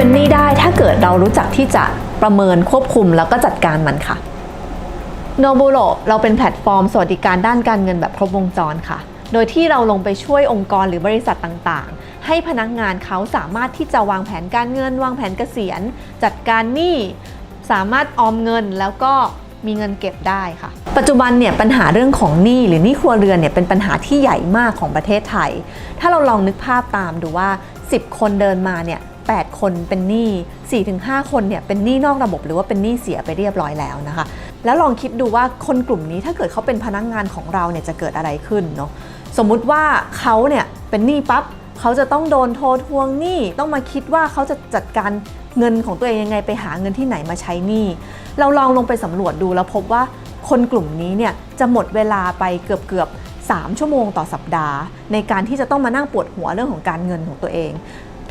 เรารู้จักที่จะประเมินควบคุมแล้วก็จัดการมันค่ะโนบุโรเราเป็นแพลตฟอร์มสวัสดิการด้านการเงินแบบครบวงจรค่ะ โดยที่เราลงไปช่วยองค์กรหรือบริษัทต่างๆ ให้พนักงานเขาสามารถที่จะวางแผนการเงิน วางแผนเกษียณ จัดการหนี้สามารถออมเงินแล้วก็มีเงินเก็บได้ค่ะ ปัจจุบันเนี่ยปัญหาเรื่องของหนี้หรือหนี้ครัวเรือนเนี่ยเป็นปัญหาที่ใหญ่มากของประเทศไทย ถ้าเราลองนึกภาพตามดูว่า 10 คนเดินมาเนี่ย 8 คนเป็นหนี้ 4-5 คนเนี่ยเป็นหนี้นอกระบบหรือว่าเป็นหนี้เสียไปเรียบร้อยแล้วนะคะ แล้วลองคิดดูว่าคนกลุ่มนี้ถ้าเกิดเขาเป็นพนักงานของเราเนี่ยจะเกิดอะไรขึ้นเนาะสมมุติว่าเขาเนี่ยเป็นหนี้ปั๊บเขาจะต้องโดนโทรทวงหนี้ต้องมาคิดว่าเขาจะจัดการเงินของตัวเองยังไงไปหาเงินที่ไหนมาใช้หนี้เราลองลงไปสำรวจดูแล้วพบว่าคนกลุ่มนี้เนี่ยจะหมดเวลาไปเกือบเกือบ3ชั่วโมงต่อสัปดาห์ ในการที่จะต้องมานั่งปวดหัวเรื่องของการเงินของตัวเอง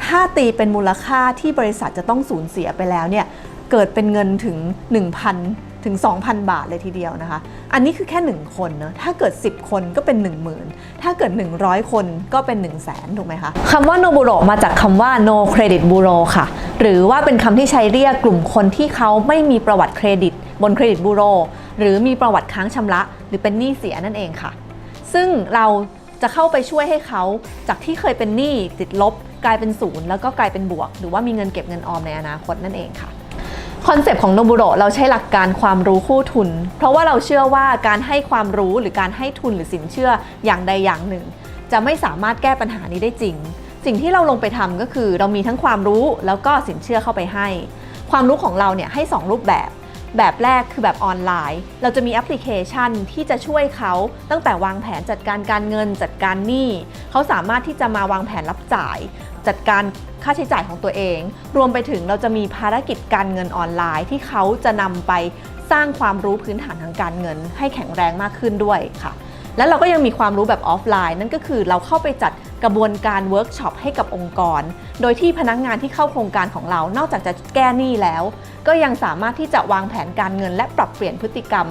ถ้าตีเป็นมูลค่าที่บริษัทจะต้องสูญเสียไปแล้วเนี่ยเกิดเป็นเงินถึง 1,000 ถึง 2,000 บาทเลยทีเดียวนะคะ อันนี้คือแค่ 1 คนนะถ้าเกิด 10 คนก็เป็น 10,000 ถ้าเกิด 100 คนก็เป็น 1 0 0 0 0แสนถูกไหมคะคำว่า no bureau มาจากคำว่า no credit bureau ค่ะ หรือว่าเป็นคำที่ใช้เรียกกลุ่มคนที่เขาไม่มีประวัติเครดิต บนเครดิตบูโรหรือมีประวัติค้างชำระ หรือเป็นหนี้เสียนั่นเองค่ะ ซึ่งเรา จะเข้าไปช่วยให้เขาจากที่เคยเป็นหนี้ติดลบ กลายเป็นศูนย์แล้วก็กลายเป็นบวก หรือว่ามีเงินเก็บเงินออมในอนาคตนั่นเองค่ะคอนเซปต์ของโนบุโรเราใช้หลักการความรู้คู่ทุน เพราะว่าเราเชื่อว่าการให้ความรู้หรือการให้ทุนหรือสินเชื่ออย่างใดอย่างหนึ่ง จะไม่สามารถแก้ปัญหานี้ได้จริง สิ่งที่เราลงไปทำก็คือ เรามีทั้งความรู้แล้วก็สินเชื่อเข้าไปให้ ความรู้ของเราเนี่ยให้ 2 รูปแบบ แบบแรกคือแบบออนไลน์ เราจะมีแอปพลิเคชันที่จะช่วยเขาตั้งแต่วางแผนจัดการการเงินจัดการหนี้เขาสามารถที่จะมาวางแผนรับจ่าย จัดการค่าใช้จ่ายของตัวเอง รวมไปถึงเราจะมีภารกิจการเงินออนไลน์ ที่เขาจะนำไปสร้างความรู้พื้นฐานทางการเงิน ให้แข็งแรงมากขึ้นด้วยค่ะ แล้วเราก็ยังมีความรู้แบบออฟไลน์ นั่นก็คือเราเข้าไปจัดกระบวนการเวิร์กช็อปให้กับองค์กร โดยที่พนักงานที่เข้าโครงการของเรา นอกจากจะแก้หนี้แล้ว ก็ยังสามารถที่จะวางแผนการเงิน และปรับเปลี่ยนพฤติกรรม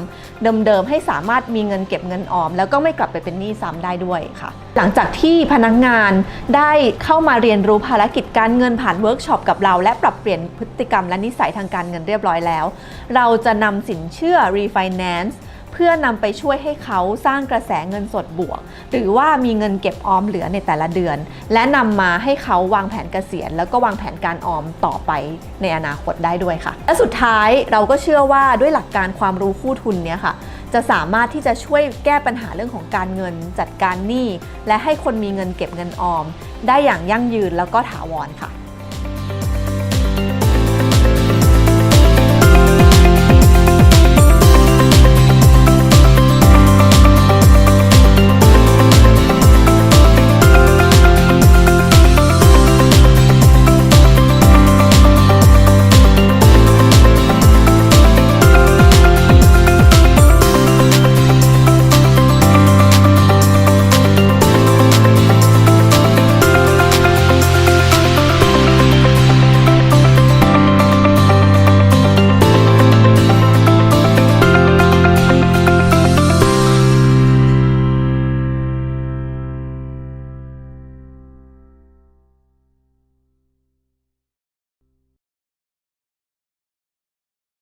เดิมๆให้สามารถมีเงินเก็บเงินออม แล้วก็ไม่กลับไปเป็นหนี้ซ้ำได้ด้วยค่ะ หลังจากที่พนักงานได้เข้ามาเรียนรู้ภารกิจการเงินผ่านเวิร์กช็อปกับเรา และปรับเปลี่ยนพฤติกรรมและนิสัยทางการเงินเรียบร้อยแล้ว เราจะนำสินเชื่อ refinance เพื่อนำไปช่วยให้เขาสร้างกระแสเงินสดบวก หรือว่ามีเงินเก็บออมเหลือในแต่ละเดือน และนำมาให้เขาวางแผนเกษียณ แล้วก็วางแผนการออมต่อไปในอนาคตได้ด้วยค่ะ และสุดท้ายเราก็เชื่อว่าด้วยหลักการความรู้คู่ทุนเนี้ยค่ะจะสามารถที่จะช่วยแก้ปัญหาเรื่องของการเงินจัดการหนี้และให้คนมีเงินเก็บเงินออม ได้อย่างยั่งยืนแล้วก็ถาวรค่ะ